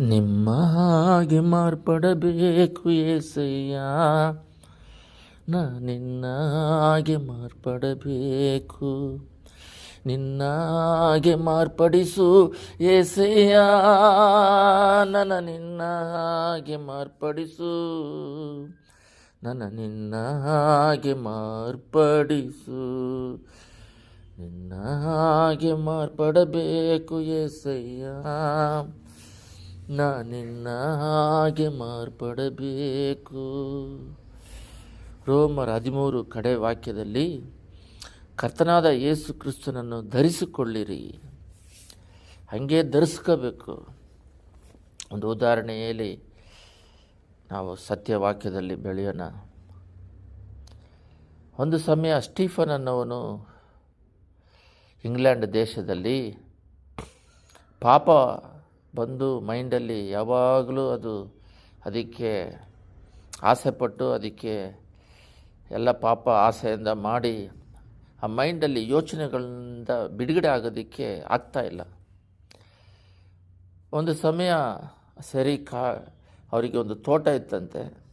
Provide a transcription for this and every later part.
ನಿಮ್ಮ ಹಾಗೆ ಮಾರ್ಪಡಬೇಕು ಏಸಯ್ಯ. ನಾ ನಿನ್ನ ಹಾಗೆ ಮಾರ್ಪಡಬೇಕು. ನಿನ್ನ ಹಾಗೆ ಮಾರ್ಪಡಿಸು ಏಸಯ್ಯ. ನನ್ನ ನಿನ್ನ ಹಾಗೆ ಮಾರ್ಪಡಿಸು. ನನ್ನ ನಿನ್ನ ಹಾಗೆ ಮಾರ್ಪಡಿಸು. ನಿನ್ನ ಹಾಗೆ ಮಾರ್ಪಡಬೇಕು ಏಸಯ್ಯ. ನಾ ನಿನ್ನ ಹಾಗೆ ಮಾರ್ಪಡಬೇಕು. ರೋಮರ್ ಹದಿಮೂರು ಕಡೆ ವಾಕ್ಯದಲ್ಲಿ, ಕರ್ತನಾದ ಯೇಸು ಕ್ರಿಸ್ತನನ್ನು ಧರಿಸಿಕೊಳ್ಳಿರಿ. ಹಾಗೆ ಧರಿಸ್ಕೋಬೇಕು. ಒಂದು ಉದಾಹರಣೆಯಲ್ಲಿ ನಾವು ಸತ್ಯವಾಕ್ಯದಲ್ಲಿ ಬೆಳೆಯೋಣ. ಒಂದು ಸಮಯ ಸ್ಟೀಫನ್ ಅನ್ನೋವನು ಇಂಗ್ಲೆಂಡ್ ದೇಶದಲ್ಲಿ ಪಾಪ ಬಂದು ಮೈಂಡಲ್ಲಿ ಯಾವಾಗಲೂ ಅದು ಅದಕ್ಕೆ ಆಸೆಪಟ್ಟು ಅದಕ್ಕೆ ಎಲ್ಲ ಪಾಪ ಆಸೆಯಿಂದ ಮಾಡಿ ಆ ಮೈಂಡಲ್ಲಿ ಯೋಚನೆಗಳಿಂದ ಬಿಡುಗಡೆ ಆಗೋದಕ್ಕೆ ಆಗ್ತಾ ಇಲ್ಲ. ಒಂದು ಸಮಯ ಸರಿ ಕಾ ಅವರಿಗೆ ಒಂದು ತೋಟ ಇತ್ತಂತೆ.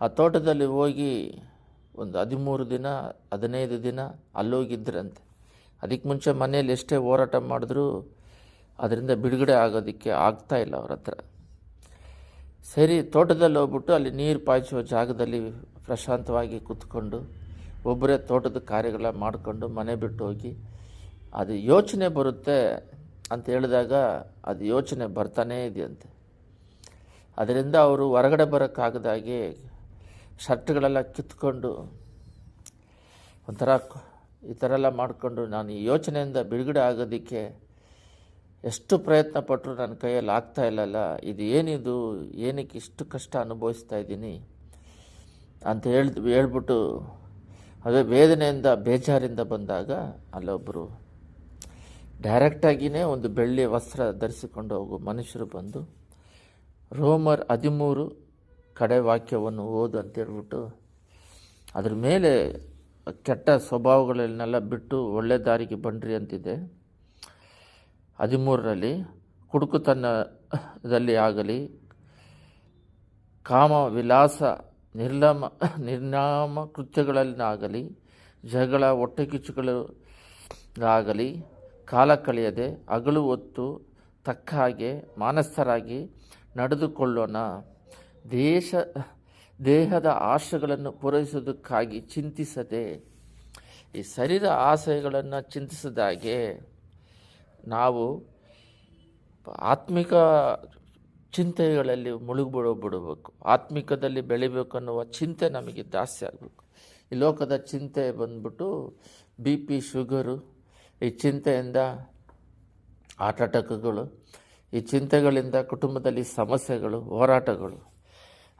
ಆ ತೋಟದಲ್ಲಿ ಹೋಗಿ ಒಂದು ಹದಿಮೂರು ದಿನ, ಹದಿನೈದು ದಿನ ಅಲ್ಲೋಗಿದ್ದರಂತೆ ಅದಕ್ಕೆ ಮುಂಚೆ ಮನೆಯಲ್ಲಿ ಎಷ್ಟೇ ಹೋರಾಟ ಮಾಡಿದ್ರೂ ಅದರಿಂದ ಬಿಡುಗಡೆ ಆಗೋದಕ್ಕೆ ಆಗ್ತಾ ಇಲ್ಲ ಅವ್ರ ಹತ್ರ. ಸರಿ, ತೋಟದಲ್ಲಿ ಹೋಗ್ಬಿಟ್ಟು ಅಲ್ಲಿ ನೀರು ಪಾಯಿಸುವ ಜಾಗದಲ್ಲಿ ಪ್ರಶಾಂತವಾಗಿ ಕೂತ್ಕೊಂಡು ಒಬ್ಬರೇ ತೋಟದ ಕಾರ್ಯಗಳ ಮಾಡಿಕೊಂಡು ಮನೆ ಬಿಟ್ಟು ಹೋಗಿ ಅದು ಯೋಚನೆ ಬರುತ್ತೆ ಅಂತ ಹೇಳಿದಾಗ ಅದು ಯೋಚನೆ ಬರ್ತಾನೇ ಇದೆಯಂತೆ. ಅದರಿಂದ ಅವರು ಹೊರಗಡೆ ಬರೋಕ್ಕಾಗದಾಗೆ ಶರ್ಟ್ಗಳೆಲ್ಲ ಕಿತ್ಕೊಂಡು ಒಂಥರ ಈ ಥರ ಎಲ್ಲ ಮಾಡಿಕೊಂಡು ನಾನು ಈ ಯೋಚನೆಯಿಂದ ಬಿಡುಗಡೆ ಆಗೋದಕ್ಕೆ ಎಷ್ಟು ಪ್ರಯತ್ನ ಪಟ್ಟರು ನನ್ನ ಕೈಯಲ್ಲಿ ಆಗ್ತಾ ಇಲ್ಲಲ್ಲ, ಇದು ಏನಿದು, ಏನಕ್ಕೆ ಇಷ್ಟು ಕಷ್ಟ ಅನುಭವಿಸ್ತಾ ಇದ್ದೀನಿ ಅಂತ ಹೇಳ್, ಹೇಳ್ಬಿಟ್ಟು ಅದೇ ವೇದನೆಯಿಂದ ಬೇಜಾರಿಂದ ಬಂದಾಗ ಅಲ್ಲೊಬ್ಬರು ಡೈರೆಕ್ಟಾಗಿಯೇ ಒಂದು ಬೆಳ್ಳಿ ವಸ್ತ್ರ ಧರಿಸಿಕೊಂಡು ಹೋಗು ಮನುಷ್ಯರು ಬಂದು ರೋಮರ್ ಹದಿಮೂರು ಕಡೆ ವಾಕ್ಯವನ್ನು ಓದು ಅಂತ ಹೇಳ್ಬಿಟ್ಟು ಅದ್ರ ಮೇಲೆ ಕೆಟ್ಟ ಸ್ವಭಾವಗಳನ್ನೆಲ್ಲ ಬಿಟ್ಟು ಒಳ್ಳೆ ದಾರಿಗೆ ಬನ್ನಿರಿ ಅಂತಿದೆ ಹದಿಮೂರರಲ್ಲಿ ಕುಡುಕುತನದಲ್ಲಿ ಆಗಲಿ ಕಾಮ ವಿಲಾಸ ನಿರ್ಲಮ, ನಿರ್ನಾಮ ಕೃತ್ಯಗಳಲ್ಲಾಗಲಿ ಜಗಳ ಆಗಲಿ ಕಾಲ ಕಳೆಯದೆ ಅಗಳು ಹೊತ್ತು ತಕ್ಕ ಹಾಗೆ ಮಾನಸ್ಥರಾಗಿ ನಡೆದುಕೊಳ್ಳೋಣ. ದೇಶ, ದೇಹದ ಆಶೆಗಳನ್ನು ಪೂರೈಸೋದಕ್ಕಾಗಿ ಚಿಂತಿಸದೆ, ಈ ಶರೀರ ಆಸೆಗಳನ್ನು ಚಿಂತಿಸಿದಾಗೆ ನಾವು ಆತ್ಮಿಕ ಚಿಂತೆಗಳಲ್ಲಿ ಮುಳುಗ್ಬಿಡೋ ಬಿಡಬೇಕು. ಆತ್ಮಿಕದಲ್ಲಿ ಬೆಳಿಬೇಕು ಅನ್ನುವ ಚಿಂತೆ ನಮಗೆ ಜಾಸ್ತಿ ಆಗಬೇಕು. ಈ ಲೋಕದ ಚಿಂತೆ ಬಂದ್ಬಿಟ್ಟು ಬಿ ಪಿ ಶುಗರು, ಈ ಚಿಂತೆಯಿಂದ ಆಟಾಟಕಗಳು ಈ ಚಿಂತೆಗಳಿಂದ ಕುಟುಂಬದಲ್ಲಿ ಸಮಸ್ಯೆಗಳು, ಹೋರಾಟಗಳು.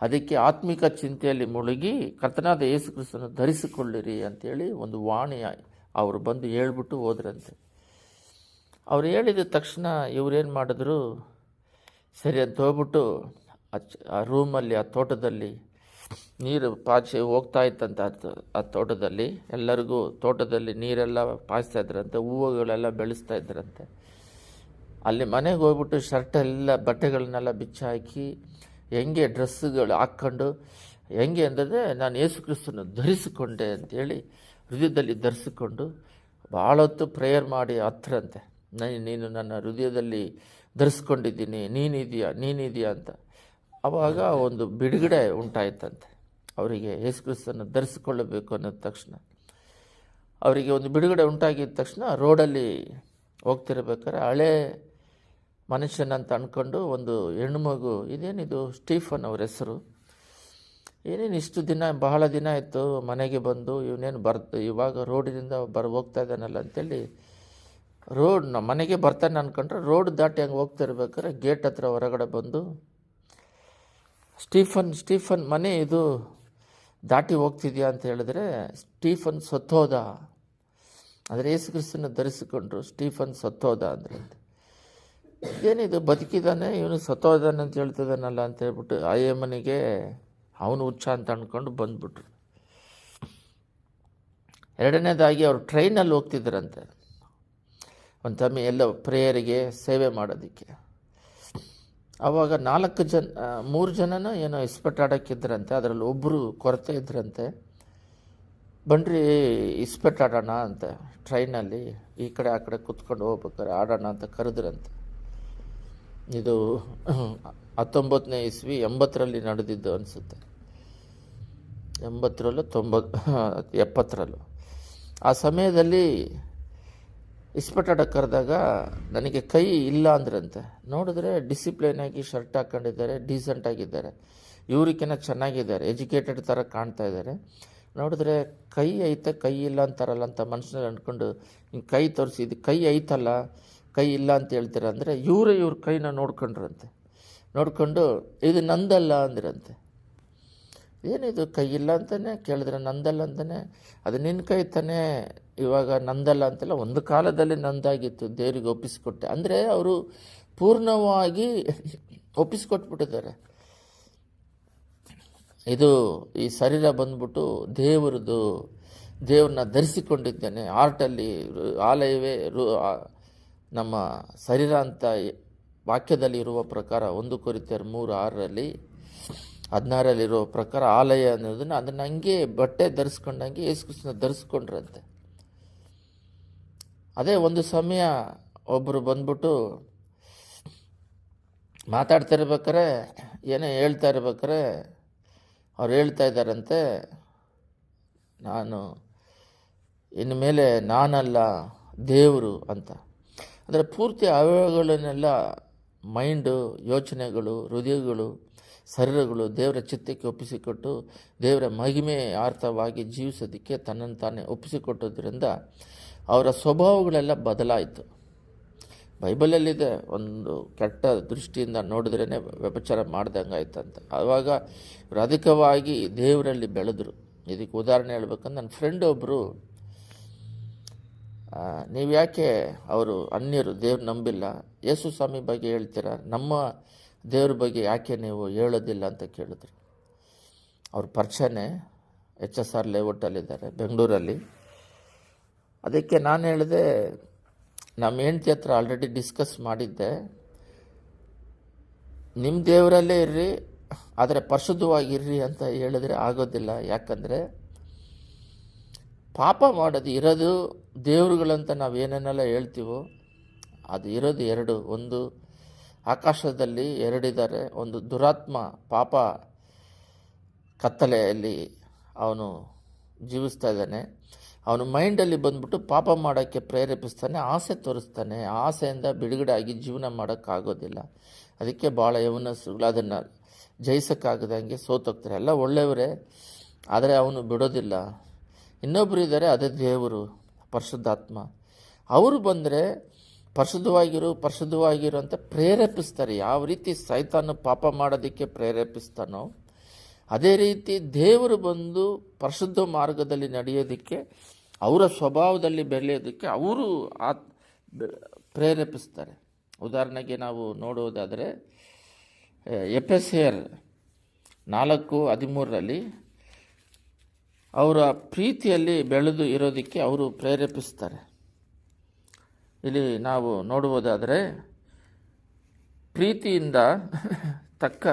ಅದಕ್ಕೆ ಆತ್ಮಿಕ ಚಿಂತೆಯಲ್ಲಿ ಮುಳುಗಿ ಕರ್ತನಾದ ಯೇಸು ಕ್ರಿಸ್ತನ ಧರಿಸಿಕೊಳ್ಳಿರಿ ಅಂತೇಳಿ ಒಂದು ವಾಣಿ ಅವರು ಬಂದು ಹೇಳ್ಬಿಟ್ಟು ಹೋದ್ರಂತೆ. ಅವ್ರು ಹೇಳಿದ ತಕ್ಷಣ ಇವ್ರೇನು ಮಾಡಿದ್ರು, ಸರಿ ಅಂತ ಹೋಗ್ಬಿಟ್ಟು ಆ ರೂಮಲ್ಲಿ, ಆ ತೋಟದಲ್ಲಿ ನೀರು ಪಾಚಿ ಹೋಗ್ತಾ ಇತ್ತಂತ ಆ ತೋಟದಲ್ಲಿ. ಎಲ್ಲರಿಗೂ ತೋಟದಲ್ಲಿ ನೀರೆಲ್ಲ ಪಾಯಿಸ್ತಾ ಇದ್ರಂತೆ, ಹೂವುಗಳೆಲ್ಲ ಬೆಳೆಸ್ತಾ ಇದ್ರಂತೆ. ಅಲ್ಲಿ ಮನೆಗೆ ಹೋಗ್ಬಿಟ್ಟು ಶರ್ಟ್ ಎಲ್ಲ, ಬಟ್ಟೆಗಳನ್ನೆಲ್ಲ ಬಿಚ್ಚಾಕಿ, ಹೆಂಗೆ ಡ್ರೆಸ್ಸುಗಳು ಹಾಕ್ಕೊಂಡು, ಹೆಂಗೆ ಅಂದರೆ ನಾನು ಯೇಸು ಕ್ರಿಸ್ತನ ಧರಿಸಿಕೊಂಡೆ ಅಂತೇಳಿ, ಹೃದಯದಲ್ಲಿ ಧರಿಸಿಕೊಂಡು, ಭಾಳ ಹೊತ್ತು ಪ್ರೇಯರ್ ಮಾಡಿ ಹತ್ರಂತೆ ನೀನು ನನ್ನ ಹೃದಯದಲ್ಲಿ ಧರಿಸ್ಕೊಂಡಿದ್ದೀನಿ, ನೀನಿದೆಯಾ ನೀನಿದೆಯಾ ಅಂತ. ಆವಾಗ ಒಂದು ಬಿಡುಗಡೆ ಉಂಟಾಯ್ತಂತೆ. ಅವರಿಗೆ ಯೇಸು ಧರಿಸ್ಕೊಳ್ಳಬೇಕು ಧರಿಸಿಕೊಳ್ಳಬೇಕು ಅನ್ನೋದ ತಕ್ಷಣ. ಅವರಿಗೆ ಒಂದು ಬಿಡುಗಡೆ ಉಂಟಾಗಿದ್ದ ತಕ್ಷಣ ರೋಡಲ್ಲಿ ಹೋಗ್ತಿರ್ಬೇಕಾದ್ರೆ ಹಳೆ ಮನುಷ್ಯನಂತ ಅಂದ್ಕೊಂಡು ಒಂದು ಹೆಣ್ಣು ಮಗು, ಇದೇನಿದು ಸ್ಟೀಫನ್ ಅವ್ರ ಹೆಸರು? ಏನೇನು ಇಷ್ಟು ದಿನ, ಬಹಳ ದಿನ ಆಯಿತು ಮನೆಗೆ ಬಂದು, ಇವನೇನು ಬರ್ತ ಇವಾಗ ರೋಡಿನಿಂದ ಬರ್, ಹೋಗ್ತಾ ಇದ್ದಾನಲ್ಲ ಅಂತೇಳಿ ರೋಡ್ ಮನೆಗೆ ಬರ್ತಾನೆ ಅಂದ್ಕೊಂಡ್ರೆ ರೋಡ್ ದಾಟಿ ಹಂಗೆ ಹೋಗ್ತಿರ್ಬೇಕಾದ್ರೆ ಗೇಟ್ ಹತ್ರ ಹೊರಗಡೆ ಬಂದು ಸ್ಟೀಫನ್ ಸ್ಟೀಫನ್ ಮನೆ ಇದು ದಾಟಿ ಹೋಗ್ತಿದ್ಯಾ ಅಂತ ಹೇಳಿದ್ರೆ ಸ್ಟೀಫನ್ ಸತ್ತೋದ. ಅಂದರೆ ಯೇಸು ಕ್ರಿಸ್ತನ ಧರಿಸಿಕೊಂಡ್ರು ಸ್ಟೀಫನ್ ಸತ್ತೋದ ಅಂದರೆ. ಏನಿದು ಬದುಕಿದ್ದಾನೆ ಇವನು ಸತ್ತೋದಾನೆ ಅಂತ ಹೇಳ್ತಿದ್ದಾನಲ್ಲ ಅಂತ ಹೇಳ್ಬಿಟ್ಟು ಆಯೇ ಮನೆಗೆ ಅವನು ಹುಚ್ಚ ಅಂತ ಅಂದ್ಕೊಂಡು ಬಂದ್ಬಿಟ್ರು. ಎರಡನೇದಾಗಿ ಅವರು ಟ್ರೈನಲ್ಲಿ ಹೋಗ್ತಿದ್ರಂತೆ. ಒಂದು ತಮ್ಮಿ ಎಲ್ಲ ಪ್ರೇಯರಿಗೆ ಸೇವೆ ಮಾಡೋದಕ್ಕೆ. ಆವಾಗ ನಾಲ್ಕು ಜನ ಮೂರು ಜನನ ಏನೋ ಇಸ್ಪೆಟ್ ಆಡೋಕ್ಕಿದ್ರಂತೆ ಅದರಲ್ಲಿ ಒಬ್ಬರು ಕೊರತೆ ಇದ್ರಂತೆ. ಬನ್ರಿ ಇಸ್ಪೆಟ್ ಆಡೋಣ ಅಂತ, ಟ್ರೈನಲ್ಲಿ ಈ ಕಡೆ ಆ ಕಡೆ ಕುತ್ಕೊಂಡು ಹೋಗ್ಬೇಕಾರೆ ಆಡೋಣ ಅಂತ ಕರೆದ್ರಂತೆ. ಇದು ಹತ್ತೊಂಬತ್ತನೇ ಇಸ್ವಿ ಎಂಬತ್ತರಲ್ಲಿ ನಡೆದಿದ್ದು ಅನಿಸುತ್ತೆ. ಎಂಬತ್ತರಲ್ಲೂ ತೊಂಬತ್ತು ಎಪ್ಪತ್ತರಲ್ಲೂ. ಆ ಸಮಯದಲ್ಲಿ ಇಸ್ಪಟಾಡ ಕರೆದಾಗ ನನಗೆ ಕೈ ಇಲ್ಲ ಅಂದ್ರಂತೆ. ನೋಡಿದ್ರೆ ಡಿಸಿಪ್ಲೈನ್ ಆಗಿ ಶರ್ಟ್ ಹಾಕ್ಕೊಂಡಿದ್ದಾರೆ ಡೀಸೆಂಟ್ ಆಗಿದ್ದಾರೆ. ಇವ್ರಿಗಿನ್ನ ಚೆನ್ನಾಗಿದ್ದಾರೆ ಎಜುಕೇಟೆಡ್ ಥರ ಕಾಣ್ತಾ ಇದ್ದಾರೆ. ನೋಡಿದ್ರೆ ಕೈ ಐತೆ, ಕೈ ಇಲ್ಲ ಅಂತಾರಲ್ಲ ಅಂತ ಮನುಷ್ಯನಲ್ಲಿ ಅಂದ್ಕೊಂಡು ಹಿಂಗೆ ಕೈ ತೋರಿಸಿ, ಇದು ಕೈ ಐತಲ್ಲ, ಕೈ ಇಲ್ಲ ಅಂತ ಹೇಳ್ತೀರ ಅಂದರೆ ಇವರೇ ಇವ್ರ ಕೈನ ನೋಡ್ಕೊಂಡ್ರಂತೆ. ನೋಡಿಕೊಂಡು ಇದು ನಂದಲ್ಲ ಅಂದ್ರಂತೆ. ಏನಿದು ಕೈ ಇಲ್ಲ ಅಂತಲೇ ಕೇಳಿದ್ರೆ ನಂದಲ್ಲ ಅಂತಲೇ ಅದು ನಿನ್ನ ಕೈ ತಾನೇ ಇವಾಗ ನಂದಲ್ಲ ಅಂತೆಲ್ಲ, ಒಂದು ಕಾಲದಲ್ಲಿ ನಂದಾಗಿತ್ತು, ದೇವರಿಗೆ ಒಪ್ಪಿಸಿಕೊಟ್ಟೆ. ಅಂದರೆ ಅವರು ಪೂರ್ಣವಾಗಿ ಒಪ್ಪಿಸಿಕೊಟ್ಬಿಟ್ಟಿದ್ದಾರೆ. ಇದು ಈ ಶರೀರ ಬಂದ್ಬಿಟ್ಟು ದೇವರದು ದೇವ್ರನ್ನ ಧರಿಸಿಕೊಂಡಿದ್ದೇನೆ. ಆರ್ಟಲ್ಲಿ, ಆಲಯವೇ ನಮ್ಮ ಶರೀರ ಅಂತ ವಾಕ್ಯದಲ್ಲಿ ಇರುವ ಪ್ರಕಾರ ಒಂದು ಕೊರಿತಾರೆ ಮೂರು, ಆರರಲ್ಲಿ ಹದಿನಾರಲ್ಲಿರುವ ಪ್ರಕಾರ ಆಲಯ ಅನ್ನೋದನ್ನು ಅದನ್ನ ಹಂಗೆ ಬಟ್ಟೆ ಧರಿಸ್ಕೊಂಡಂಗೆ ಯೇಸು ಕೃಷ್ಣ ಧರಿಸ್ಕೊಂಡ್ರಂತೆ. ಅದೇ ಒಂದು ಸಮಯ ಒಬ್ಬರು ಬಂದ್ಬಿಟ್ಟು ಮಾತಾಡ್ತಾ ಇರ್ಬೇಕಾರೆ ಏನೇ ಹೇಳ್ತಾ ಇರ್ಬೇಕಾರೆ ಅವ್ರು ಹೇಳ್ತಾ ಇದ್ದಾರಂತೆ, ನಾನು ಇನ್ನು ಮೇಲೆ ನಾನಲ್ಲ, ದೇವರು ಅಂತ. ಅಂದರೆ ಪೂರ್ತಿ ಅವಯವಗಳನ್ನೆಲ್ಲ, ಮೈಂಡು, ಯೋಚನೆಗಳು, ಹೃದಯಗಳು ಶರೀರಗಳು ದೇವರ ಚಿತ್ತಕ್ಕೆ ಒಪ್ಪಿಸಿಕೊಟ್ಟು ದೇವರ ಮಹಿಮೆ ಅರ್ಥವಾಗಿ ಜೀವಿಸೋದಕ್ಕೆ ತನ್ನನ್ನು ತಾನೇ ಒಪ್ಪಿಸಿಕೊಟ್ಟೋದ್ರಿಂದ ಅವರ ಸ್ವಭಾವಗಳೆಲ್ಲ ಬದಲಾಯಿತು. ಬೈಬಲಲ್ಲಿದೆ, ಒಂದು ಕೆಟ್ಟ ದೃಷ್ಟಿಯಿಂದ ನೋಡಿದ್ರೇ ವ್ಯಪಚಾರ ಮಾಡ್ದಂಗೆ ಅಂತ ಆವಾಗ ಇವರು ಅಧಿಕವಾಗಿ ದೇವರಲ್ಲಿ ಬೆಳೆದರು. ಇದಕ್ಕೆ ಉದಾಹರಣೆ ಹೇಳ್ಬೇಕಂದ್ರೆ ನನ್ನ ಫ್ರೆಂಡ್ ಒಬ್ಬರು ನೀವು ಯಾಕೆ ಅವರು ಅನ್ಯರು, ದೇವ್ರು ನಂಬಿಲ್ಲ, ಯೇಸು ಸ್ವಾಮಿ ಬಗ್ಗೆ ಹೇಳ್ತೀರ? ನಮ್ಮ ದೇವ್ರ ಬಗ್ಗೆ ಯಾಕೆ ನೀವು ಹೇಳೋದಿಲ್ಲ ಅಂತ ಕೇಳಿದ್ರು. ಅವ್ರ ಪರಿಚಯನೇ ಎಚ್ ಎಸ್ ಆರ್ ಲೇಔಟಲ್ಲಿದ್ದಾರೆ, ಬೆಂಗಳೂರಲ್ಲಿ. ಅದಕ್ಕೆ ನಾನು ಹೇಳಿದೆ, ನಮ್ಮ ಹೆಂಡತಿ ಹತ್ರ ಆಲ್ರೆಡಿ ಡಿಸ್ಕಸ್ ಮಾಡಿದ್ದೆ. ನಿಮ್ಮ ದೇವರಲ್ಲೇ ಇರ್ರಿ, ಆದರೆ ಪರಿಶುದ್ಧವಾಗಿರ್ರಿ ಅಂತ ಹೇಳಿದ್ರೆ ಆಗೋದಿಲ್ಲ. ಯಾಕಂದರೆ ಪಾಪ ಮಾಡೋದು ಇರೋದು ದೇವರುಗಳಂತ ನಾವು ಏನೇನೆಲ್ಲ ಹೇಳ್ತೀವೋ, ಅದು ಇರೋದು ಎರಡು. ಒಂದು ಆಕಾಶದಲ್ಲಿ ಎರಡಿದ್ದಾರೆ ಒಂದು ದುರಾತ್ಮ ಪಾಪ ಕತ್ತಲೆಯಲ್ಲಿ ಅವನು ಜೀವಿಸ್ತಾ ಇದ್ದಾನೆ. ಅವನು ಮೈಂಡಲ್ಲಿ ಬಂದ್ಬಿಟ್ಟು ಪಾಪ ಮಾಡೋಕ್ಕೆ ಪ್ರೇರೇಪಿಸ್ತಾನೆ, ಆಸೆ ತೋರಿಸ್ತಾನೆ. ಆಸೆಯಿಂದ ಬಿಡುಗಡೆ ಆಗಿ ಜೀವನ ಮಾಡೋಕ್ಕಾಗೋದಿಲ್ಲ. ಅದಕ್ಕೆ ಭಾಳ ಯವನಸ್ಸುಗಳು ಅದನ್ನು ಜಯಿಸೋಕ್ಕಾಗದಂಗೆ ಸೋತೋಗ್ತಾರೆ. ಎಲ್ಲ ಒಳ್ಳೆಯವರೇ, ಆದರೆ ಅವನು ಬಿಡೋದಿಲ್ಲ. ಇನ್ನೊಬ್ಬರು ಇದ್ದಾರೆ, ಅದೇ ದೇವರು, ಪರಿಶುದ್ಧಾತ್ಮ. ಅವರು ಬಂದರೆ ಪರಿಶುದ್ಧವಾಗಿರು ಪರಿಶುದ್ಧವಾಗಿರು ಅಂತ ಪ್ರೇರೇಪಿಸ್ತಾರೆ. ಯಾವ ರೀತಿ ಸೈತಾನು ಪಾಪ ಮಾಡೋದಕ್ಕೆ ಪ್ರೇರೇಪಿಸ್ತಾನೋ, ಅದೇ ರೀತಿ ದೇವರು ಬಂದು ಪರಿಶುದ್ಧ ಮಾರ್ಗದಲ್ಲಿ ನಡೆಯೋದಕ್ಕೆ, ಅವರ ಸ್ವಭಾವದಲ್ಲಿ ಬೆಳೆಯೋದಕ್ಕೆ ಅವರು ಆತ್, ಪ್ರೇರೇಪಿಸ್ತಾರೆ. ಉದಾಹರಣೆಗೆ ನಾವು ನೋಡುವುದಾದರೆ ಎಫ್ ಎಸ್ ಎರ್ ನಾಲ್ಕು ಹದಿಮೂರರಲ್ಲಿ ಅವರ ಪ್ರೀತಿಯಲ್ಲಿ ಬೆಳೆದು ಇರೋದಕ್ಕೆ ಅವರು ಪ್ರೇರೇಪಿಸ್ತಾರೆ. ಇಲ್ಲಿ ನಾವು ನೋಡುವುದಾದರೆ ಪ್ರೀತಿಯಿಂದ ತಕ್ಕ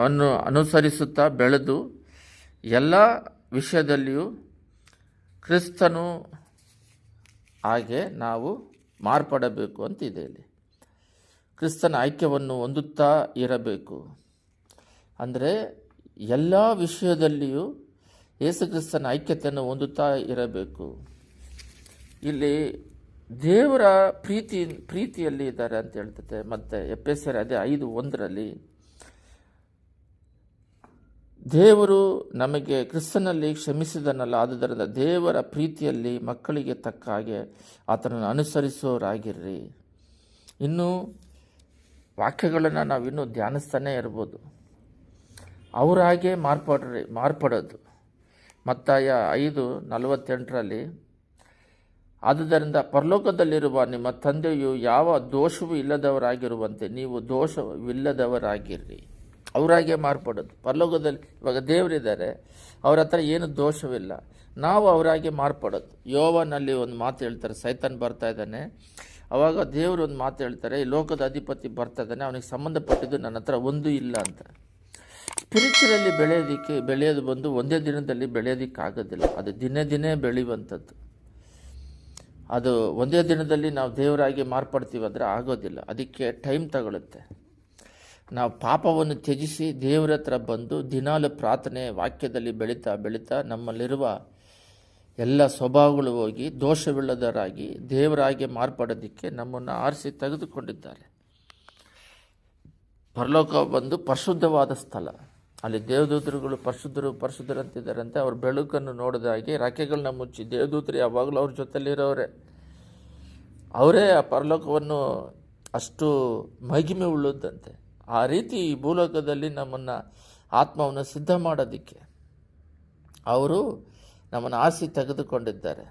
ಅನ್ನು ಅನುಸರಿಸುತ್ತಾ ಬೆಳೆದು ಎಲ್ಲ ವಿಷಯದಲ್ಲಿಯೂ ಕ್ರಿಸ್ತನು ಹಾಗೆ ನಾವು ಮಾರ್ಪಡಬೇಕು ಅಂತಿದೆ ಇಲ್ಲಿ. ಕ್ರಿಸ್ತನ ಐಕ್ಯವನ್ನು ಹೊಂದುತ್ತಾ ಇರಬೇಕು. ಅಂದರೆ ಎಲ್ಲ ವಿಷಯದಲ್ಲಿಯೂ ಯೇಸು ಕ್ರಿಸ್ತನ ಐಕ್ಯತೆಯನ್ನು ಹೊಂದುತ್ತಾ ಇರಬೇಕು. ಇಲ್ಲಿ ದೇವರ ಪ್ರೀತಿ, ಪ್ರೀತಿಯಲ್ಲಿ ಇದ್ದಾರೆ ಅಂತ ಹೇಳ್ತದೆ. ಮತ್ತೆ ಎಫ್ ಎಸ್ ಆರ್ ಅದೇ ಐದು ಒಂದರಲ್ಲಿ, ದೇವರು ನಮಗೆ ಕ್ರಿಸ್ತನಲ್ಲಿ ಕ್ಷಮಿಸಿದನಲ್ಲ, ಆದುದರಿಂದ ದೇವರ ಪ್ರೀತಿಯಲ್ಲಿ ಮಕ್ಕಳಿಗೆ ತಕ್ಕ ಹಾಗೆ ಆತನನ್ನು ಅನುಸರಿಸೋರಾಗಿರ್ರಿ. ಇನ್ನು ವಾಕ್ಯಗಳನ್ನು ನಾವು ಇನ್ನೂ ಧ್ಯಾನಿಸ್ತಾನೇ ಇರ್ಬೋದು. ಅವರಾಗೆ ಮಾರ್ಪಡ್ರಿ, ಮಾರ್ಪಡೋದು. ಮತ್ತಾಯ ಐದು ನಲವತ್ತೆಂಟರಲ್ಲಿ, ಆದುದರಿಂದ ಪರಲೋಕದಲ್ಲಿರುವ ನಿಮ್ಮ ತಂದೆಯು ಯಾವ ದೋಷವೂ ಇಲ್ಲದವರಾಗಿರುವಂತೆ ನೀವು ದೋಷವಿಲ್ಲದವರಾಗಿರ್ರಿ ಅವರಾಗೆ ಮಾರ್ಪಡೋದು ಪರಲೋಕದಲ್ಲಿ ಇವಾಗ ದೇವರಿದ್ದಾರೆ, ಅವ್ರ ಹತ್ರ ಏನು ದೋಷವಿಲ್ಲ. ನಾವು ಅವರಾಗೆ ಮಾರ್ಪಡೋದು ಯೋವನಲ್ಲಿ ಒಂದು ಮಾತು ಹೇಳ್ತಾರೆ, ಸೈತಾನ್ ಬರ್ತಾ ಇದ್ದಾನೆ. ಅವಾಗ ದೇವರು ಒಂದು ಮಾತು ಹೇಳ್ತಾರೆ, ಈ ಲೋಕದ ಅಧಿಪತಿ ಬರ್ತಾ ಇದ್ದಾನೆ, ಅವನಿಗೆ ಸಂಬಂಧಪಟ್ಟಿದ್ದು ನನ್ನ ಹತ್ರ ಒಂದು ಇಲ್ಲ ಅಂತ. ಸ್ಪಿರಿಚುವಲಿ ಬೆಳೆಯೋದಕ್ಕೆ ಬೆಳೆಯೋದು ಬಂದು ಒಂದೇ ದಿನದಲ್ಲಿ ಬೆಳೆಯೋದಕ್ಕೆ ಆಗೋದಿಲ್ಲ ಅದು ದಿನೇ ದಿನೇ ಬೆಳೆಯುವಂಥದ್ದು. ಅದು ಒಂದೇ ದಿನದಲ್ಲಿ ನಾವು ದೇವರಾಗಿ ಮಾರ್ಪಡ್ತೀವಿ ಅಂದರೆ ಆಗೋದಿಲ್ಲ. ಅದಕ್ಕೆ ಟೈಮ್ ತಗೊಳುತ್ತೆ. ನಾವು ಪಾಪವನ್ನು ತ್ಯಜಿಸಿ ದೇವರ ಹತ್ರ ಬಂದು ದಿನಾಲು ಪ್ರಾರ್ಥನೆ ವಾಕ್ಯದಲ್ಲಿ ಬೆಳೀತಾ ಬೆಳೀತಾ ನಮ್ಮಲ್ಲಿರುವ ಎಲ್ಲ ಸ್ವಭಾವಗಳು ಹೋಗಿ ದೋಷವಿಲ್ಲದರಾಗಿ ದೇವರಾಗಿ ಮಾರ್ಪಡೋದಕ್ಕೆ ನಮ್ಮನ್ನು ಆರಿಸಿ ತೆಗೆದುಕೊಂಡಿದ್ದಾರೆ. ಪರಲೋಕ ಬಂದು ಪರಿಶುದ್ಧವಾದ ಸ್ಥಳ. ಅಲ್ಲಿ ದೇವದೂತರುಗಳು ಪರಿಶುದ್ಧರು ಪರಿಶುದ್ಧರಂತಿದ್ದಾರಂತೆ. ಅವ್ರ ಬೆಳಕನ್ನು ನೋಡಿದ ಹಾಗೆ ಮುಚ್ಚಿ ದೇವದೂತರು ಯಾವಾಗಲೂ ಅವ್ರ ಜೊತೆಲಿರೋರೆ ಅವರೇ ಆ ಪರಲೋಕವನ್ನು ಅಷ್ಟು ಮಹಿಮೆ ಉಳ್ಳದಂತೆ ಆ ರೀತಿ ಈ ಭೂಲೋಕದಲ್ಲಿ ನಮ್ಮನ್ನು ಆತ್ಮವನ್ನು ಸಿದ್ಧ ಮಾಡೋದಕ್ಕೆ ಅವರು ನಮ್ಮನ್ನು ಆಸೆ ತೆಗೆದುಕೊಂಡಿದ್ದಾರೆ.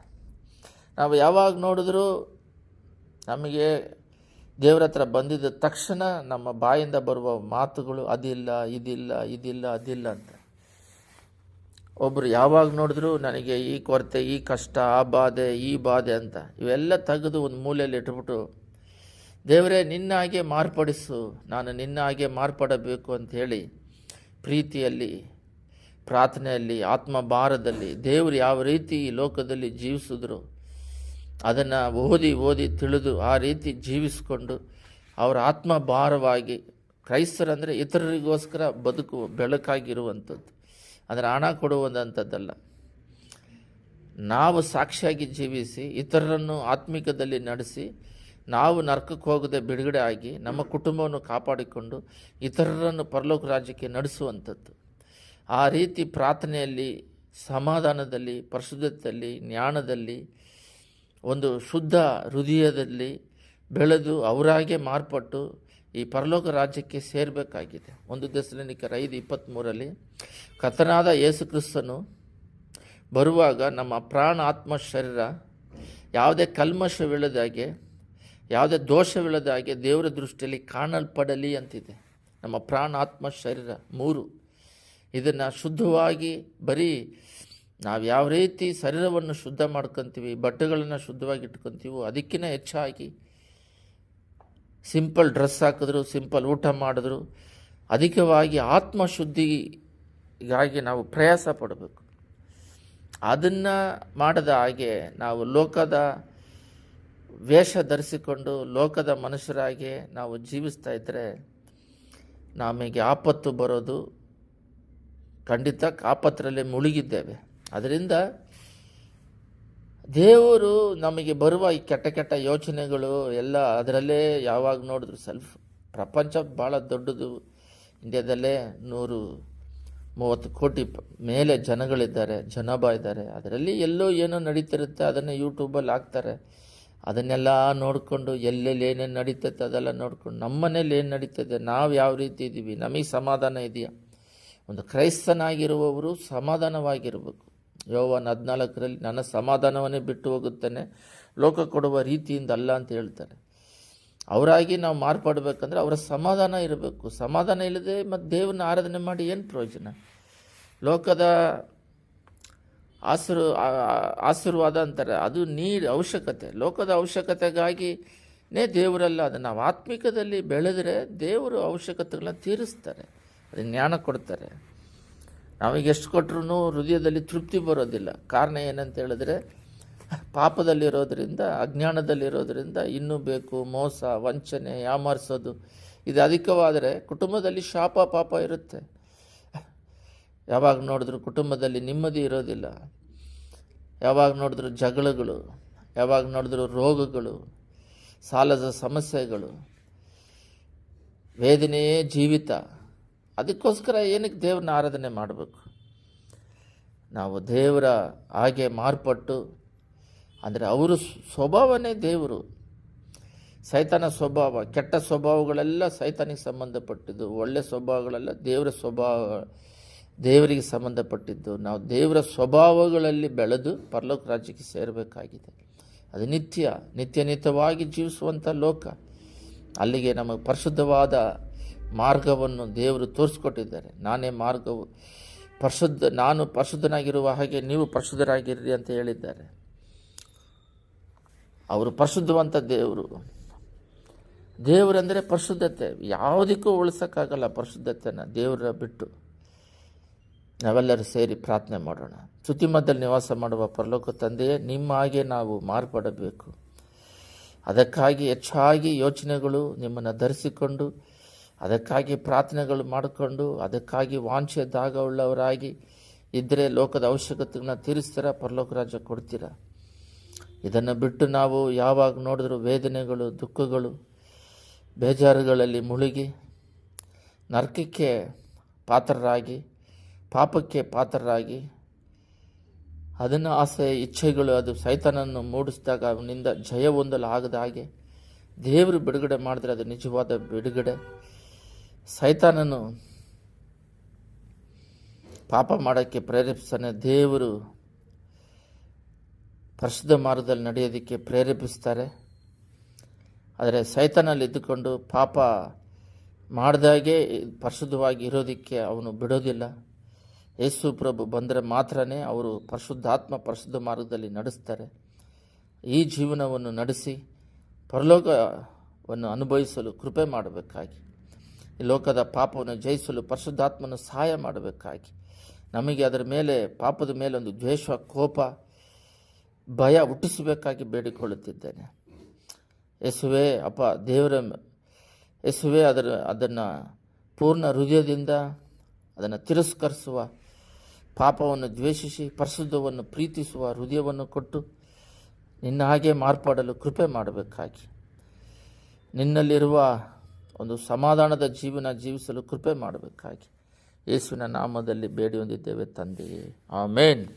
ನಾವು ಯಾವಾಗ ನೋಡಿದ್ರೂ ನಮಗೆ ದೇವರ ಹತ್ರ ಬಂದಿದ್ದ ತಕ್ಷಣ ನಮ್ಮ ಬಾಯಿಂದ ಬರುವ ಮಾತುಗಳು ಅದಿಲ್ಲ, ಇದಿಲ್ಲ ಇದಿಲ್ಲ, ಅದಿಲ್ಲ ಅಂತ. ಒಬ್ಬರು ಯಾವಾಗ ನೋಡಿದ್ರು ನನಗೆ ಈ ಕೊರತೆ, ಈ ಕಷ್ಟ, ಆ ಬಾಧೆ, ಈ ಬಾಧೆ ಅಂತ. ಇವೆಲ್ಲ ತೆಗೆದು ಒಂದು ಮೂಲೆಯಲ್ಲಿ ಇಟ್ಬಿಟ್ಟು, ದೇವರೇ, ನಿನ್ನ ಹಾಗೆ ಮಾರ್ಪಡಿಸು, ನಾನು ನಿನ್ನ ಹಾಗೆ ಮಾರ್ಪಡಬೇಕು ಅಂತ ಹೇಳಿ ಪ್ರೀತಿಯಲ್ಲಿ, ಪ್ರಾರ್ಥನೆಯಲ್ಲಿ ಆತ್ಮ ಭಾರದಲ್ಲಿ ದೇವರು ಯಾವ ರೀತಿ ಈ ಲೋಕದಲ್ಲಿ ಜೀವಿಸಿದ್ರು ಅದನ್ನು ಓದಿ ಓದಿ ತಿಳಿದು ಆ ರೀತಿ ಜೀವಿಸಿಕೊಂಡು ಅವರ ಆತ್ಮ ಭಾರವಾಗಿ ಕ್ರೈಸ್ತರಂದರೆ ಇತರರಿಗೋಸ್ಕರ ಬದುಕು, ಬೆಳಕಾಗಿರುವಂಥದ್ದು. ಅಂದರೆ ಹಣ ಕೊಡುವಂಥದ್ದಲ್ಲ ನಾವು ಸಾಕ್ಷಿಯಾಗಿ ಜೀವಿಸಿ, ಇತರರನ್ನು ಆತ್ಮಿಕದಲ್ಲಿ ನಡೆಸಿ, ನಾವು ನರ್ಕಕ್ಕೆ ಹೋಗದೆ ಬಿಡುಗಡೆ ಆಗಿ, ನಮ್ಮ ಕುಟುಂಬವನ್ನು ಕಾಪಾಡಿಕೊಂಡು ಇತರರನ್ನು ಪರಲೋಕ ರಾಜ್ಯಕ್ಕೆ ನಡೆಸುವಂಥದ್ದು. ಆ ರೀತಿ ಪ್ರಾರ್ಥನೆಯಲ್ಲಿ, ಸಮಾಧಾನದಲ್ಲಿ, ಪರಿಶುದ್ಧತೆಯಲ್ಲಿ, ಜ್ಞಾನದಲ್ಲಿ ಒಂದು ಶುದ್ಧ ಹೃದಯದಲ್ಲಿ ಬೆಳೆದು ಅವರಾಗೆ ಮಾರ್ಪಟ್ಟು ಈ ಪರಲೋಕ ರಾಜ್ಯಕ್ಕೆ ಸೇರಬೇಕಾಗಿದೆ. ಒಂದು ದಶಲಿನಿಕರ ಐದು ಇಪ್ಪತ್ತ್ಮೂರರಲ್ಲಿ ಕಥನಾದ ಯೇಸು ಕ್ರಿಸ್ತನು ಬರುವಾಗ ನಮ್ಮ ಪ್ರಾಣ ಆತ್ಮ ಶರೀರ ಯಾವುದೇ ಕಲ್ಮಶವಿಲ್ಲದಾಗೆ, ಯಾವುದೇ ದೋಷವಿಲ್ಲದಾಗೆ ದೇವರ ದೃಷ್ಟಿಯಲ್ಲಿ ಕಾಣಲ್ಪಡಲಿ ಅಂತಿದೆ. ನಮ್ಮ ಪ್ರಾಣ ಆತ್ಮ ಶರೀರ ಮೂರು. ಇದನ್ನು ಶುದ್ಧವಾಗಿ ಬರೀ ನಾವು ಯಾವ ರೀತಿ ಶರೀರವನ್ನು ಶುದ್ಧ ಮಾಡ್ಕೊತೀವಿ, ಬಟ್ಟೆಗಳನ್ನು ಶುದ್ಧವಾಗಿ ಇಟ್ಕೊತೀವೋ ಅದಕ್ಕಿಂತ ಹೆಚ್ಚಾಗಿ ಸಿಂಪಲ್ ಡ್ರೆಸ್ ಹಾಕಿದ್ರು, ಸಿಂಪಲ್ ಊಟ ಮಾಡಿದ್ರು, ಅಧಿಕವಾಗಿ ಆತ್ಮಶುದ್ಧಿಗಾಗಿ ನಾವು ಪ್ರಯಾಸ ಪಡಬೇಕು. ಅದನ್ನು ಮಾಡದ ಹಾಗೆ ನಾವು ಲೋಕದ ವೇಷ ಧರಿಸಿಕೊಂಡು ಲೋಕದ ಮನುಷ್ಯರಾಗಿ ನಾವು ಜೀವಿಸ್ತಾ ಇದ್ದರೆ ನಮಗೆ ಆಪತ್ತು ಬರೋದು ಖಂಡಿತ ಆಪತ್ತರಲ್ಲಿ ಮುಳುಗಿದ್ದೇವೆ. ಅದರಿಂದ ದೇವರು ನಮಗೆ ಬರುವ ಈ ಕೆಟ್ಟ ಕೆಟ್ಟ ಯೋಚನೆಗಳು ಎಲ್ಲ ಅದರಲ್ಲೇ ಯಾವಾಗ ನೋಡಿದ್ರು ಸೆಲ್ಫ್ ಪ್ರಪಂಚ ಭಾಳ ದೊಡ್ಡದು. ಇಂಡಿಯಾದಲ್ಲೇ ನೂರು ಮೂವತ್ತು ಕೋಟಿ ಮೇಲೆ ಜನಗಳಿದ್ದಾರೆ, ಜನಾಭ ಇದ್ದಾರೆ. ಅದರಲ್ಲಿ ಎಲ್ಲೋ ಏನೋ ನಡೀತಿರುತ್ತೆ, ಅದನ್ನು ಯೂಟ್ಯೂಬಲ್ಲಿ ಹಾಕ್ತಾರೆ. ಅದನ್ನೆಲ್ಲ ನೋಡಿಕೊಂಡು ಎಲ್ಲೆಲ್ಲಿ ಏನೇನು ನಡೀತೈತೆ ಅದೆಲ್ಲ ನೋಡ್ಕೊಂಡು ನಮ್ಮ ಮನೇಲಿ ಏನು ನಡೀತದೆ ನಾವು ಯಾವ ರೀತಿ ಇದ್ದೀವಿ ನಮಗೆ ಸಮಾಧಾನ ಇದೆಯಾ? ಒಂದು ಕ್ರೈಸ್ತನಾಗಿರುವವರು ಸಮಾಧಾನವಾಗಿರಬೇಕು. ಯೋವನ್ ಹದಿನಾಲ್ಕರಲ್ಲಿ ನನ್ನ ಸಮಾಧಾನವನ್ನೇ ಬಿಟ್ಟು ಹೋಗುತ್ತೇನೆ, ಲೋಕ ಕೊಡುವ ರೀತಿಯಿಂದ ಅಲ್ಲ ಅಂತ ಹೇಳ್ತಾರೆ. ಅವರಾಗಿ ನಾವು ಮಾರ್ಪಾಡಬೇಕಂದ್ರೆ ಅವರ ಸಮಾಧಾನ ಇರಬೇಕು. ಸಮಾಧಾನ ಇಲ್ಲದೆ ಮತ್ತು ದೇವರನ್ನ ಆರಾಧನೆ ಮಾಡಿ ಏನು ಪ್ರಯೋಜನ? ಲೋಕದ ಆಶೀರ್ ಆಶೀರ್ವಾದ ಅಂತಾರೆ, ಅದು ನೀರು, ಅವಶ್ಯಕತೆ. ಲೋಕದ ಅವಶ್ಯಕತೆಗಾಗಿನೇ ದೇವರಲ್ಲ, ಅದು ನಾವು ಆತ್ಮಿಕದಲ್ಲಿ ಬೆಳೆದರೆ ದೇವರು ಅವಶ್ಯಕತೆಗಳನ್ನ ತೀರಿಸ್ತಾರೆ, ಅದು ಜ್ಞಾನ ಕೊಡ್ತಾರೆ. ನಾವೀಗ ಎಷ್ಟು ಕೊಟ್ಟರು ಹೃದಯದಲ್ಲಿ ತೃಪ್ತಿ ಬರೋದಿಲ್ಲ. ಕಾರಣ ಏನಂತ ಹೇಳಿದ್ರೆ, ಪಾಪದಲ್ಲಿರೋದ್ರಿಂದ, ಅಜ್ಞಾನದಲ್ಲಿರೋದ್ರಿಂದ ಇನ್ನೂ ಬೇಕು, ಮೋಸ, ವಂಚನೆ, ಯಾಮಾರಿಸೋದು. ಇದು ಅಧಿಕವಾದರೆ ಕುಟುಂಬದಲ್ಲಿ ಶಾಪ, ಪಾಪ ಇರುತ್ತೆ. ಯಾವಾಗ ನೋಡಿದ್ರು ಕುಟುಂಬದಲ್ಲಿ ನೆಮ್ಮದಿ ಇರೋದಿಲ್ಲ. ಯಾವಾಗ ನೋಡಿದ್ರು ಜಗಳಗಳು, ಯಾವಾಗ ನೋಡಿದ್ರು ರೋಗಗಳು, ಸಾಲದ ಸಮಸ್ಯೆಗಳು, ವೇದನೆಯೇ ಜೀವಿತ. ಅದಕ್ಕೋಸ್ಕರ ಏನಕ್ಕೆ ದೇವ್ರನ್ನ ಆರಾಧನೆ ಮಾಡಬೇಕು? ನಾವು ದೇವರ ಹಾಗೆ ಮಾರ್ಪಟ್ಟು, ಅಂದರೆ ಅವರು ಸ್ವಭಾವನೇ ದೇವರು. ಸೈತಾನ ಸ್ವಭಾವ, ಕೆಟ್ಟ ಸ್ವಭಾವಗಳೆಲ್ಲ ಸೈತಾನಿಗೆ ಸಂಬಂಧಪಟ್ಟಿದ್ದು, ಒಳ್ಳೆ ಸ್ವಭಾವಗಳೆಲ್ಲ ದೇವರ ಸ್ವಭಾವ, ದೇವರಿಗೆ ಸಂಬಂಧಪಟ್ಟಿದ್ದು. ನಾವು ದೇವರ ಸ್ವಭಾವಗಳಲ್ಲಿ ಬೆಳೆದು ಪರಲೋಕ ರಾಜ್ಯಕ್ಕೆ ಸೇರಬೇಕಾಗಿದೆ. ಅದು ನಿತ್ಯ ನಿತ್ಯ ನಿತ್ಯವಾಗಿ ಜೀವಿಸುವಂಥ ಲೋಕ. ಅಲ್ಲಿಗೆ ನಮಗೆ ಪರಿಶುದ್ಧವಾದ ಮಾರ್ಗವನ್ನು ದೇವರು ತೋರಿಸ್ಕೊಟ್ಟಿದ್ದಾರೆ. ನಾನೇ ಮಾರ್ಗವು ಪರಿಶುದ್ಧ, ನಾನು ಪರಿಶುದ್ಧನಾಗಿರುವ ಹಾಗೆ ನೀವು ಪರಿಶುದ್ಧರಾಗಿರ್ರಿ ಅಂತ ಹೇಳಿದ್ದಾರೆ. ಅವರು ಪರಿಶುದ್ಧವಂತ ದೇವರು. ದೇವರಂದರೆ ಪರಿಶುದ್ಧತೆ. ಯಾವುದಕ್ಕೂ ಉಳಿಸೋಕ್ಕಾಗಲ್ಲ ಪರಿಶುದ್ಧತೆನ ದೇವರ ಬಿಟ್ಟು. ನಾವೆಲ್ಲರೂ ಸೇರಿ ಪ್ರಾರ್ಥನೆ ಮಾಡೋಣ. ಸ್ತುತಿಮಧ್ಯದಲ್ಲಿ ನಿವಾಸ ಮಾಡುವ ಪರಲೋಕ ತಂದೆಯೇ, ನಿಮ್ಮ ಹಾಗೆ ನಾವು ಮಾರ್ಪಡಬೇಕು. ಅದಕ್ಕಾಗಿ ಹೆಚ್ಚಾಗಿ ಯೋಚನೆಗಳು ನಿಮ್ಮನ್ನು ಧರಿಸಿಕೊಂಡು ಅದಕ್ಕಾಗಿ ಪ್ರಾರ್ಥನೆಗಳು ಮಾಡಿಕೊಂಡು, ಅದಕ್ಕಾಗಿ ವಾಂಛೆ ದಾಗ ಉಳ್ಳವರಾಗಿ ಇದ್ದರೆ ಲೋಕದ ಅವಶ್ಯಕತೆಗಳನ್ನ ತೀರಿಸ್ತೀರ? ಪರಲೋಕ ರಾಜ್ಯ ಕೊಡ್ತೀರಾ? ಇದನ್ನು ಬಿಟ್ಟು ನಾವು ಯಾವಾಗ ನೋಡಿದ್ರೂ ವೇದನೆಗಳು, ದುಃಖಗಳು, ಬೇಜಾರುಗಳಲ್ಲಿ ಮುಳುಗಿ, ನರಕಕ್ಕೆ ಪಾತ್ರರಾಗಿ, ಪಾಪಕ್ಕೆ ಪಾತ್ರರಾಗಿ, ಅದನ್ನು ಆಸೆ, ಇಚ್ಛೆಗಳು, ಅದು ಸೈತನನ್ನು ಮೂಡಿಸಿದಾಗ ಅವನಿಂದ ಜಯ ಹೊಂದಲು ಆಗದ ಹಾಗೆ ದೇವರು ಬಿಡುಗಡೆ ಮಾಡಿದ್ರೆ ಅದು ನಿಜವಾದ ಬಿಡುಗಡೆ. ಸೈತಾನನು ಪಾಪ ಮಾಡೋಕ್ಕೆ ಪ್ರೇರೇಪಿಸ್ತಾನೆ. ದೇವರು ಪರಿಶುದ್ಧ ಮಾರ್ಗದಲ್ಲಿ ನಡೆಯೋದಕ್ಕೆ ಪ್ರೇರೇಪಿಸ್ತಾರೆ. ಆದರೆ ಸೈತಾನಲ್ಲಿ ಇದ್ದುಕೊಂಡು ಪಾಪ ಮಾಡಿದಾಗೆ ಪರಿಶುದ್ಧವಾಗಿ ಇರೋದಕ್ಕೆ ಅವನು ಬಿಡೋದಿಲ್ಲ. ಯೇಸು ಪ್ರಭು ಬಂದರೆ ಮಾತ್ರನೇ ಅವರು ಪರಿಶುದ್ಧಾತ್ಮ, ಪರಿಶುದ್ಧ ಮಾರ್ಗದಲ್ಲಿ ನಡೆಸ್ತಾರೆ. ಈ ಜೀವನವನ್ನು ನಡೆಸಿ ಪರಲೋಕವನ್ನು ಅನುಭವಿಸಲು ಕೃಪೆ ಮಾಡಬೇಕಾಗಿ. ಈ ಲೋಕದ ಪಾಪವನ್ನು ಜಯಿಸಲು ಪರಿಶುದ್ಧಾತ್ಮನ ಸಹಾಯ ಮಾಡಬೇಕಾಗಿ. ನಮಗೆ ಅದರ ಮೇಲೆ, ಪಾಪದ ಮೇಲೆ ಒಂದು ದ್ವೇಷ, ಕೋಪ, ಭಯ ಹುಟ್ಟಿಸಬೇಕಾಗಿ ಬೇಡಿಕೊಳ್ಳುತ್ತಿದ್ದೇನೆ. ಯೇಸುವೆ, ಅಪ್ಪ, ದೇವರ ಯೇಸುವೆ, ಅದರ, ಅದನ್ನು ಪೂರ್ಣ ಹೃದಯದಿಂದ ಅದನ್ನು ತಿರಸ್ಕರಿಸುವ, ಪಾಪವನ್ನು ದ್ವೇಷಿಸಿ ಪರಿಶುದ್ಧವನ್ನು ಪ್ರೀತಿಸುವ ಹೃದಯವನ್ನು ಕೊಟ್ಟು ನಿನ್ನ ಹಾಗೆ ಮಾರ್ಪಾಡಲು ಕೃಪೆ ಮಾಡಬೇಕಾಗಿ. ನಿನ್ನಲ್ಲಿರುವ ಒಂದು ಸಮಾಧಾನದ ಜೀವನ ಜೀವಿಸಲು ಕೃಪೆ ಮಾಡಬೇಕಾಗಿ. ಯೇಸುವಿನ ನಾಮದಲ್ಲಿ ಬೇಡಿ ಹೊಂದಿದ್ದೇವೆ ತಂದೆಯೇ. ಆಮೇನ್.